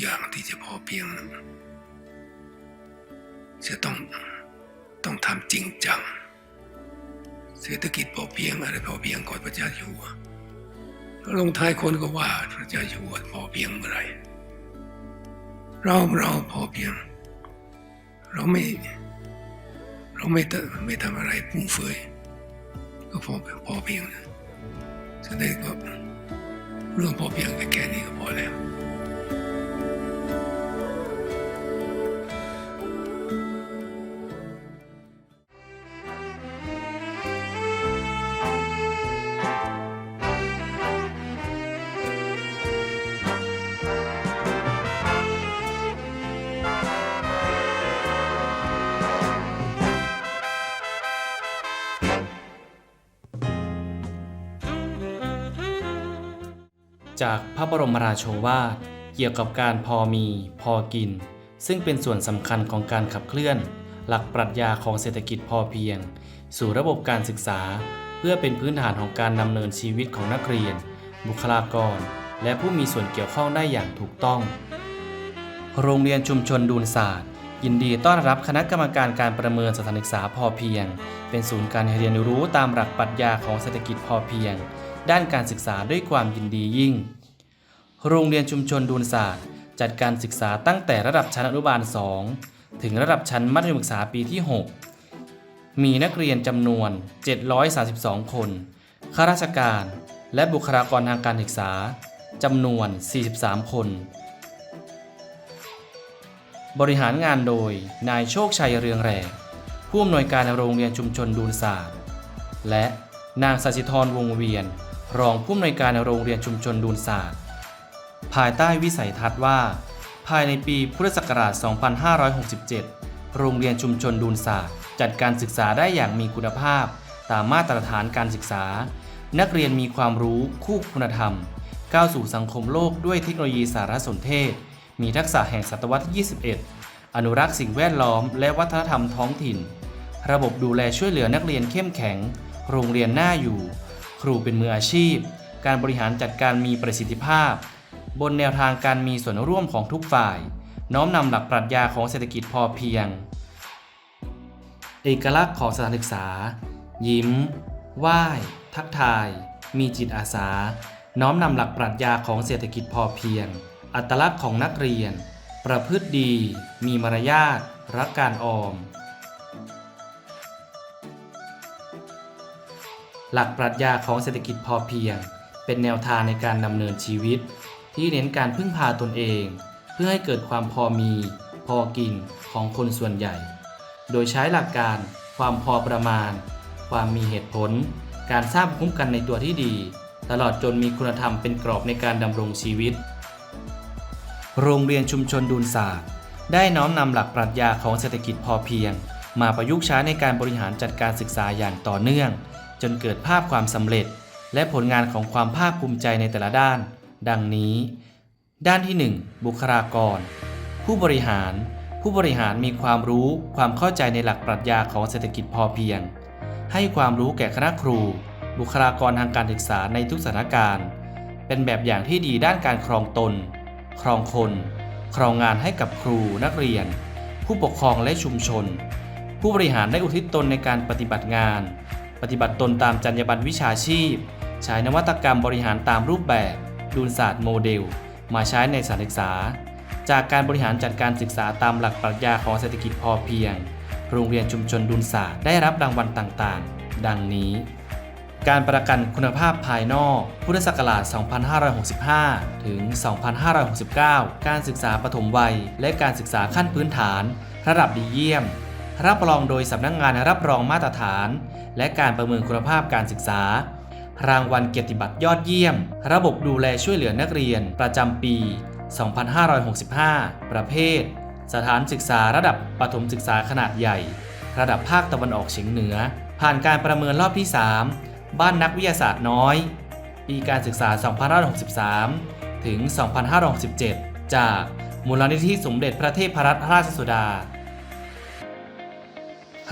อย่างที่จะพอเพียง จะต้องต้องทำจริงจัง เศรษฐกิจพอเพียงอะไรพอเพียงก่อนพระเจ้าอยู่หัวแล้วลงท้ายคนก็ว่าพระเจ้าอยู่พอเพียงเมื่อไรเราเราพอเพียง เราไม่ เราไม่ทำไม่ทำอะไรฟุ่มเฟือยก็พอพอเพียงนะฉะนั้นก็เรื่องพอเพียงแค่นี้ก็พอแล้ว จากพระบรมราโชวาทเกี่ยวกับการพอมี พอกิน ซึ่งเป็นส่วนสำคัญของการขับเคลื่อน หลักปรัชญาของเศรษฐกิจพอเพียง สู่ระบบการศึกษา เพื่อเป็นพื้นฐานของการดำเนินชีวิตของนักเรียน บุคลากร และผู้มีส่วนเกี่ยวข้องได้อย่างถูกต้อง โรงเรียนชุมชนดูนศาสตร์ ยินดีต้อนรับคณะกรรมการการประเมินสถานศึกษาพอเพียง เป็นศูนย์การเรียนรู้ตามหลักปรัชญาของเศรษฐกิจพอเพียง ด้านการศึกษาด้วยความยินดียิ่ง โรงเรียนชุมชนดูนศาสตร์ จัดการศึกษาตั้งแต่ระดับชั้นอนุบาล 2 ถึงระดับชั้นมัธยมศึกษาปีที่ 6 มีนักเรียนจำนวน 732 คน ข้าราชการ และบุคลากรทางการศึกษาจำนวน 43 คน บริหารงานโดย นายโชคชัยเรืองแรงผู้อำนวยการโรงเรียนชุมชนดูนศาสตร์ และนางสัชิธรวงเวียน รองผู้อำนวยการโรงเรียนชุมชนดูนศาสตร์ ภายใต้วิสัยทัศน์ว่า ภายในปีพุทธศักราช 2567 โรงเรียนชุมชนดูนศาสตร์ จัดการศึกษาได้อย่างมีคุณภาพ ตามมาตรฐานการศึกษา นักเรียนมีความรู้คู่คุณธรรม ก้าวสู่สังคมโลกด้วยเทคโนโลยีสารสนเทศ มีทักษะแห่งศตวรรษที่ 21 อนุรักษ์สิ่งแวดล้อม และวัฒนธรรมท้องถิ่น ระบบดูแลช่วยเหลือนักเรียนเข้มแข็ง โรงเรียนน่าอยู่ ครูเป็นมืออาชีพ การบริหารจัดการมีประสิทธิภาพ บนแนวทางการมีส่วนร่วมของทุกฝ่าย น้อมนำหลักปรัชญาของเศรษฐกิจพอเพียง เอกลักษณ์ของสถานศึกษา ยิ้ม ไหว้ ทักทาย มีจิตอาสา น้อมนำหลักปรัชญาของเศรษฐกิจพอเพียง อัตลักษณ์ของนักเรียน ประพฤติดี มีมารยาท รักการออม หลักปรัชญาของเศรษฐกิจพอเพียง เป็นแนวทางในการดำเนินชีวิต ที่เน้นการพึ่งพาตนเอง เพื่อให้เกิดความพอมี พอกินของคนส่วนใหญ่ โดยใช้หลักการความพอประมาณ ความมีเหตุผล การสร้างภูมิคุ้มกันในตัวที่ดี ตลอดจนมีคุณธรรมเป็นกรอบในการดำรงชีวิต โรงเรียนชุมชนดูนศาสตร์ ได้น้อมนำหลักปรัชญาของเศรษฐกิจพอเพียง มาประยุกต์ใช้ในการบริหารจัดการศึกษาอย่างต่อเนื่อง จนเกิดภาพความสำเร็จ และผลงานของความภาคภูมิใจในแต่ละด้าน ดังนี้ ด้านที่ 1 บุคลากร ผู้บริหาร ผู้บริหารมีความรู้ความเข้าใจในหลักปรัชญาของเศรษฐกิจพอเพียง ให้ความรู้แก่คณะครู บุคลากรทางการศึกษาในทุกสถานการณ์ เป็นแบบอย่างที่ดีด้านการครองตน ครองคน ครองงานให้กับครูนักเรียน ผู้ปกครองและชุมชน ผู้บริหารได้อุทิศตนในการปฏิบัติงาน ปฏิบัติตนตามจรรยาบรรณวิชาชีพ ใช้นวัตกรรมบริหารตามรูปแบบดูนศาสตร์โมเดล มาใช้ในสถานศึกษา จากการบริหารจัดการศึกษาตามหลักปรัชญาของเศรษฐกิจพอเพียง โรงเรียนชุมชนดุลศาสตร์ได้รับรางวัลต่างๆ ดังนี้ การประกันคุณภาพภายนอก พุทธศักราช 2565 ถึง 2569 การศึกษาปฐมวัย และการศึกษาขั้นพื้นฐาน ระดับดีเยี่ยม รับรองโดยสำนักงงานรับรองมาตรฐาน และการประเมินคุณภาพการศึกษา รางวัลเกียรติบัตรยอดเยี่ยม ระบบดูแลช่วยเหลือนักเรียน ประจำปี 2565 ประเภท สถานศึกษาระดับประถมศึกษาขนาดใหญ่ ระดับภาคตะวันออกเฉียงเหนือ ผ่านการประเมินรอบที่ 3 บ้านนักวิทยาศาสตร์น้อย ปีการศึกษา 2563 ถึง 2567 จากมูลนิธิสมเด็จพระเทพรัตนราชสุดา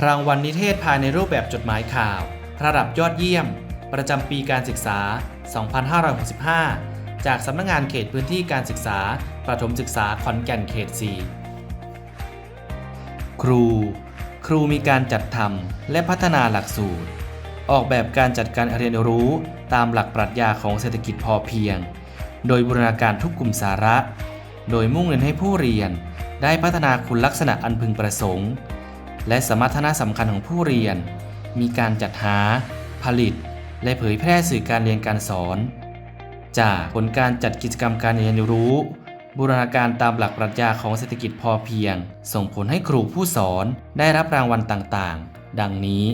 รางวัลนิเทศภายในรูปแบบจดหมายข่าว ระดับยอดเยี่ยม ประจำปีการศึกษา 2565 จากสำนักงงานเขตพื้นที่การศึกษา ประถมศึกษาขอนแก่นเขต 4 ครู ครูมีการจัดทำและพัฒนาหลักสูตร ออกแบบการจัดการเรียนรู้ตามหลักปรัชญาของเศรษฐกิจพอเพียง โดยบูรณาการทุกกลุ่มสาระ โดยมุ่งเน้นให้ผู้เรียนได้พัฒนาคุณลักษณะอันพึงประสงค์ และสมรรถนะสำคัญของผู้เรียน มีการจัดหา ผลิต และเผยแพร่สื่อการเรียนการสอน จากผลการจัดกิจกรรมการเรียนรู้ บูรณาการตามหลักปรัชญาของเศรษฐกิจพอเพียง ส่งผลให้ครูผู้สอนได้รับรางวัลต่างๆ ดังนี้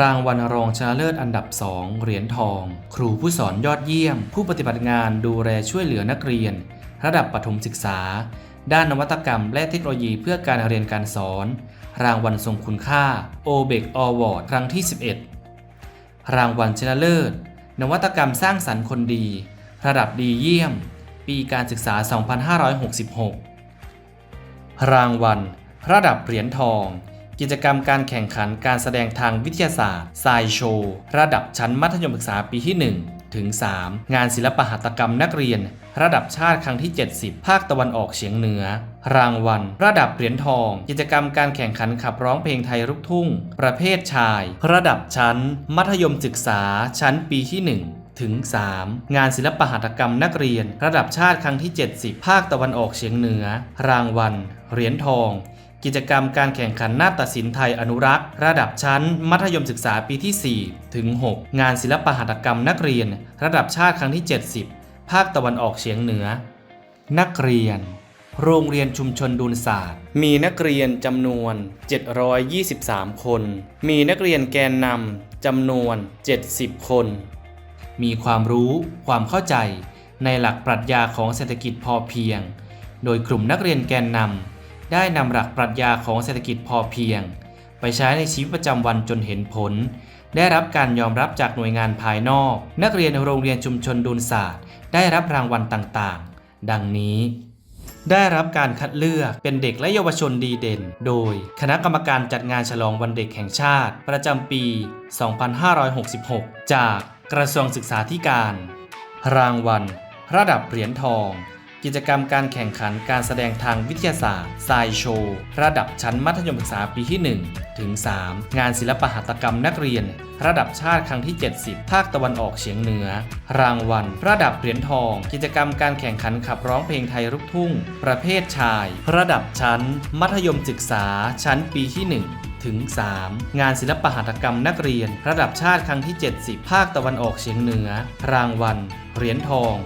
รางวัลรองชนะเลิศอันดับ 2 เหรียญทอง ครูผู้สอนยอดเยี่ยม ผู้ปฏิบัติงานดูแลช่วยเหลือนักเรียน ระดับประถมศึกษา ด้านนวัตกรรม และเทคโนโลยีเพื่อการเรียนการสอน รางวัลทรงคุณค่า o b e c Award ครั้งที่ 11 รางวัลชนะเลิศ นวัตกรรมสร้างสรรค์คนดี ระดับดีเยี่ยม ปีการศึกษา 2566 รางวัล ระดับเหรียญทอง กิจกรรมการแข่งขันการแสดงทางวิทยาศาสตร์ไซโชว์ระดับชั้นมัธยมศึกษาปีที่ 1 ถึง 3 งานศิลปหัตกรรมนักเรียน ระดับชาติครั้งที่ 70 ภาคตะวันออกเฉียงเหนือ รางวัล ระดับเหรียญทอง กิจกรรมการแข่งขันขับร้องเพลงไทยลูกทุ่ง ประเภทชาย ระดับชั้น มัธยมศึกษา ชั้นปีที่ 1ถึง 3 งานศิลปหัตกรรมนักเรียน ระดับชาติครั้งที่ 70 ภาคตะวันออกเฉียงเหนือ รางวัล เหรียญทอง กิจกรรมการแข่งขันนาฏศิลป์ไทยอนุรักษ์ ระดับชั้น มัธยมศึกษาปีที่ 4 ถึง 6 งานศิลปหัตถกรรมนักเรียน ระดับชาติครั้งที่ 70 ภาคตะวันออกเฉียงเหนือ นักเรียน โรงเรียนชุมชนดุลศาสตร์ มีนักเรียนจำนวน 723 คน มีนักเรียนแกนนำจำนวน 70 คน มีความรู้ ความเข้าใจ ในหลักปรัชญาของเศรษฐกิจพอเพียง โดยกลุ่มนักเรียนแกนนำ ได้นำหลักปรัชญาของเศรษฐกิจพอเพียง ไปใช้ในชีวิตประจำวันจนเห็นผล ได้รับการยอมรับจากหน่วยงานภายนอก นักเรียนโรงเรียนชุมชนดุลศาสตร์ ได้รับรางวัลต่างๆ ดังนี้ ได้รับการคัดเลือกเป็นเด็กและเยาวชนดีเด่น โดยคณะกรรมการจัดงานฉลองวันเด็กแห่งชาติ ประจำปี 2566 จากกระทรวงศึกษาธิการ รางวัล ระดับเหรียญทอง กิจกรรมการแข่งขันการแสดงทางวิทยาศาสตร์ไซโชว์ระดับชั้นมัธยมศึกษาปีที่ 1 ถึง 3 งานศิลปหัตถกรรมนักเรียน ระดับชาติครั้งที่ 70 ภาคตะวันออกเฉียงเหนือ รางวัล ระดับเหรียญทอง กิจกรรมการแข่งขันขับร้องเพลงไทยลูกทุ่ง ประเภทชาย ระดับชั้น มัธยมศึกษา ชั้นปีที่ 1ถึง 3 งานศิลปหัตถกรรมนักเรียน ระดับชาติครั้งที่ 70 ภาคตะวันออกเฉียงเหนือ รางวัล เหรียญทอง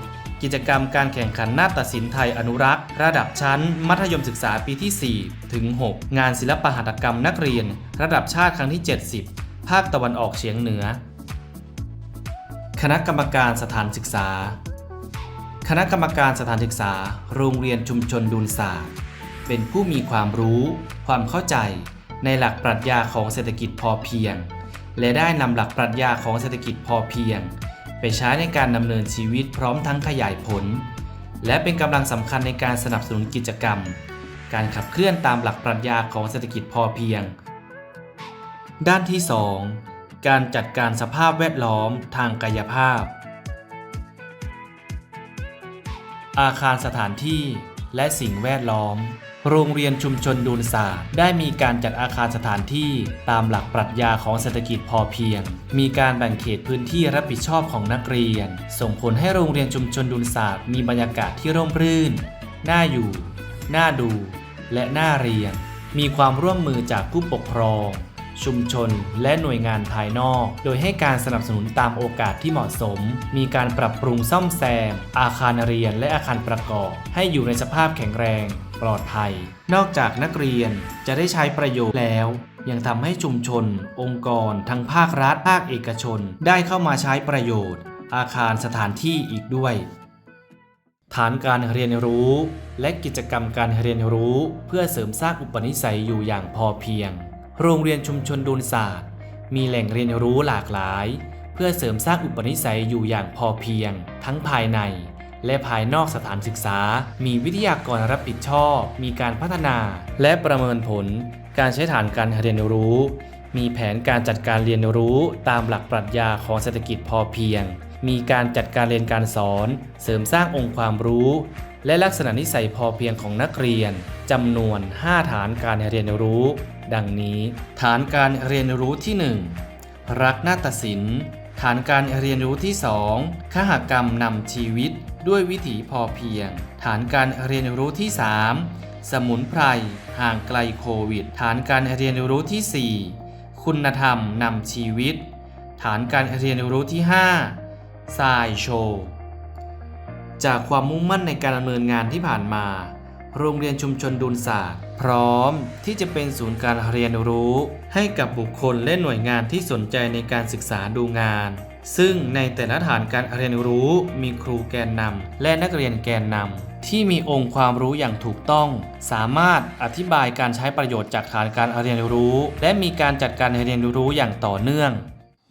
กิจกรรมการแข่งขันนาฏศิลป์ไทยอนุรักษ์ ระดับชั้น มัธยมศึกษาปีที่ 4 ถึง 6 งานศิลปหัตถกรรมนักเรียน ระดับชาติครั้งที่ 70 ภาคตะวันออกเฉียงเหนือ คณะกรรมการสถานศึกษา คณะกรรมการสถานศึกษา โรงเรียนชุมชนดุลศาสตร์ เป็นผู้มีความรู้ ความเข้าใจ ในหลักปรัชญาของเศรษฐกิจพอเพียง และได้นำหลักปรัชญาของเศรษฐกิจพอเพียง ไปใช้ในการดำเนินชีวิตพร้อมทั้งขยายผล และเป็นกำลังสำคัญในการสนับสนุนกิจกรรม การขับเคลื่อนตามหลักปรัชญาของเศรษฐกิจพอเพียง ด้านที่ 2 การจัดการสภาพแวดล้อมทางกายภาพ อาคารสถานที่ และสิ่งแวดล้อม โรงเรียนชุมชนดูนศาสตร์ได้มีการจัดอาคารสถานที่ตามหลักปรัชญาของเศรษฐกิจพอเพียง มีการแบ่งเขตพื้นที่รับผิดชอบของนักเรียน ส่งผลให้โรงเรียนชุมชนดุลศาสตร์มีบรรยากาศที่ร่มรื่น น่าอยู่ น่าดู และน่าเรียน มีความร่วมมือจากผู้ปกครอง ชุมชน และหน่วยงานภายนอก โดยให้การสนับสนุนตามโอกาสที่เหมาะสม มีการปรับปรุงซ่อมแซม อาคารเรียนและอาคารประกอบ ให้อยู่ในสภาพแข็งแรง ปลอดภัย นอกจากนักเรียนจะได้ใช้ประโยชน์แล้วยังทำให้ชุมชน องค์กร ทั้งภาครัฐ ภาคเอกชน ได้เข้ามาใช้ประโยชน์ อาคารสถานที่อีกด้วย ฐานการเรียนรู้ และกิจกรรมการเรียนรู้ เพื่อเสริมสร้างอุปนิสัยอยู่อย่างพอเพียง โรงเรียนชุมชนดุลศาสตร์ มีแหล่งเรียนรู้หลากหลาย เพื่อเสริมสร้างอุปนิสัยอยู่อย่างพอเพียง ทั้งภายใน และภายนอกสถานศึกษา มีวิทยากรรับผิดชอบ มีการพัฒนา และประเมินผล การใช้ฐานการเรียนรู้ มีแผนการจัดการเรียนรู้ตามหลักปรัชญาของเศรษฐกิจพอเพียง มีการจัดการเรียนการสอน เสริมสร้างองค์ความรู้และลักษณะนิสัยพอเพียงของนักเรียนจำนวน 5 ฐานการเรียนรู้ ดังนี้ฐานการเรียนรู้ที่ 1 รักนาฏศิลป์ ฐานการเรียนรู้ที่ 2 ขหกรรมนำชีวิตด้วยวิถีพอเพียง ฐานการเรียนรู้ที่ 3 สมุนไพรห่างไกลโควิด ฐานการเรียนรู้ที่ 4 คุณธรรมนำชีวิต ฐานการเรียนรู้ที่5สายโชว์จากความมุ่งมั่นในการดำเนินงานที่ผ่านมา โรงเรียนชุมชนดุลศาสตร์ พร้อมที่จะเป็นศูนย์การเรียนรู้ ให้กับบุคคลและหน่วยงานที่สนใจในการศึกษาดูงาน ซึ่งในแต่ละฐานการเรียนรู้มีครูแกนนำและนักเรียนแกนนำที่มีองค์ความรู้อย่างถูกต้อง สามารถอธิบายการใช้ประโยชน์จากฐานการเรียนรู้ และมีการจัดการเรียนรู้อย่างต่อเนื่อง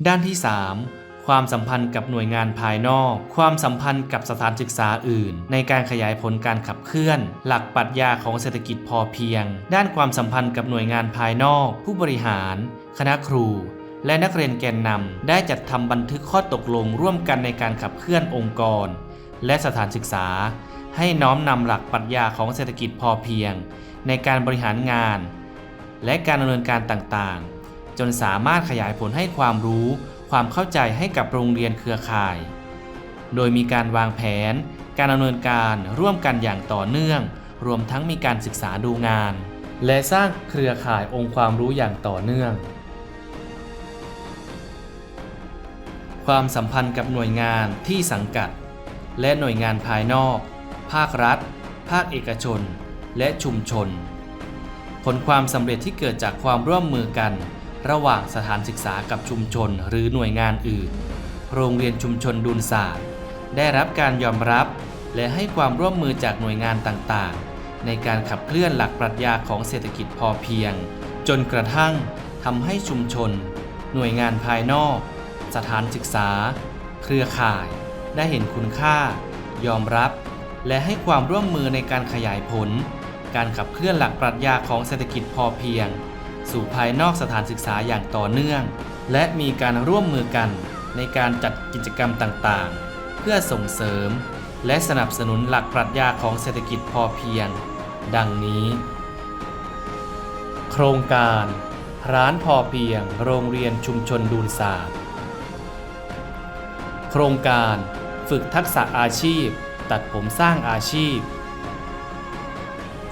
ด้านที่ 3 ความสัมพันธ์กับหน่วยงานภายนอก ความสัมพันธ์กับสถานศึกษาอื่น ในการขยายผลการขับเคลื่อน หลักปรัชญาของเศรษฐกิจพอเพียง ด้านความสัมพันธ์กับหน่วยงานภายนอก ผู้บริหาร คณะครู และนักเรียนแกนนำได้จัดทำบันทึกข้อตกลงร่วมกันในการขับเคลื่อนองค์กร และสถานศึกษา ให้น้อมนำหลักปรัชญาของเศรษฐกิจพอเพียง ในการบริหารงาน และการดำเนินการต่างๆ จนสามารถขยายผลให้ความรู้ ความเข้าใจให้กับโรงเรียนเครือข่าย โดยมีการวางแผน การดำเนินการร่วมกันอย่างต่อเนื่อง รวมทั้งมีการศึกษาดูงาน และสร้างเครือข่ายองค์ความรู้อย่างต่อเนื่อง ความสัมพันธ์กับหน่วยงานที่สังกัด และหน่วยงานภายนอก ภาครัฐ ภาคเอกชน และชุมชน ผลความสำเร็จที่เกิดจากความร่วมมือกัน ระหว่างสถานศึกษากับชุมชนหรือหน่วยงานอื่น โรงเรียนชุมชนดุลศาสตร์ ได้รับการยอมรับ และให้ความร่วมมือจากหน่วยงานต่างๆ ในการขับเคลื่อนหลักปรัชญาของเศรษฐกิจพอเพียง จนกระทั่งทำให้ชุมชน หน่วยงานภายนอก สถานศึกษา เครือข่าย ได้เห็นคุณค่า ยอมรับ และให้ความร่วมมือในการขยายผล การขับเคลื่อนหลักปรัชญาของเศรษฐกิจพอเพียง สู่ภายนอกสถานศึกษาอย่างต่อเนื่อง และมีการร่วมมือกันในการจัดกิจกรรมต่างๆ เพื่อส่งเสริม และสนับสนุนหลักปรัชญาของเศรษฐกิจพอเพียง ดังนี้ โครงการ ร้านพอเพียง โรงเรียนชุมชนดูลศาสตร์ โครงการ ฝึกทักษะอาชีพ ตัดผมสร้างอาชีพ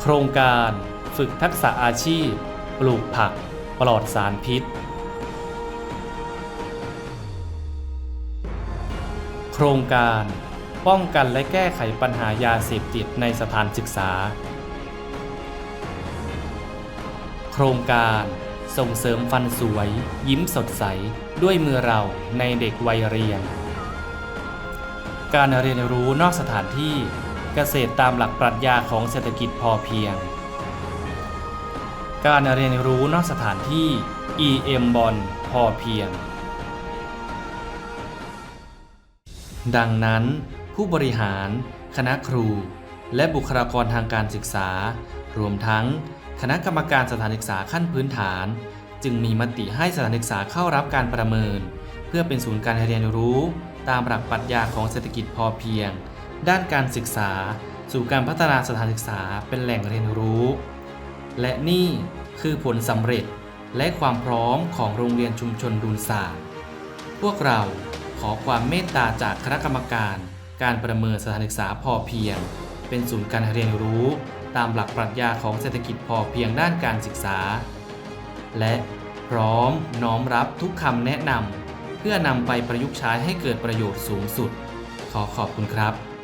โครงการ ฝึกทักษะอาชีพ ปลูกผักปลอดสารพิษ โครงการ ป้องกันและแก้ไขปัญหายาเสพติดในสถานศึกษา โครงการส่งเสริมฟันสวย ยิ้มสดใสด้วยมือเราในเด็กวัยเรียน การเรียนรู้นอกสถานที่เกษตรตามหลักปรัชญาของเศรษฐกิจพอเพียง การเรียนรู้นอกสถานที่ EM บอลพอเพียง ดังนั้น ผู้บริหาร คณะครู และบุคลากรทางการศึกษา รวมทั้ง คณะกรรมการสถานศึกษาขั้นพื้นฐาน จึงมีมติให้สถานศึกษาเข้ารับการประเมิน เพื่อเป็นศูนย์การเรียนรู้ ตามหลักปรัชญาของเศรษฐกิจพอเพียง ด้านการศึกษา สู่การพัฒนาสถานศึกษาเป็นแหล่งเรียนรู้ และนี่คือผลสำเร็จและความพร้อมของโรงเรียนชุมชนดุลศาสตร์พวกเราขอความเมตตาจากคณะกรรมการ การประเมินสถานศึกษาพอเพียง เป็นศูนย์การเรียนรู้ ตามหลักปรัชญาของเศรษฐกิจพอเพียงด้านการศึกษา และพร้อมน้อมรับทุกคำแนะนำเพื่อนำไปประยุกต์ใช้ให้เกิดประโยชน์สูงสุด ขอขอบคุณครับ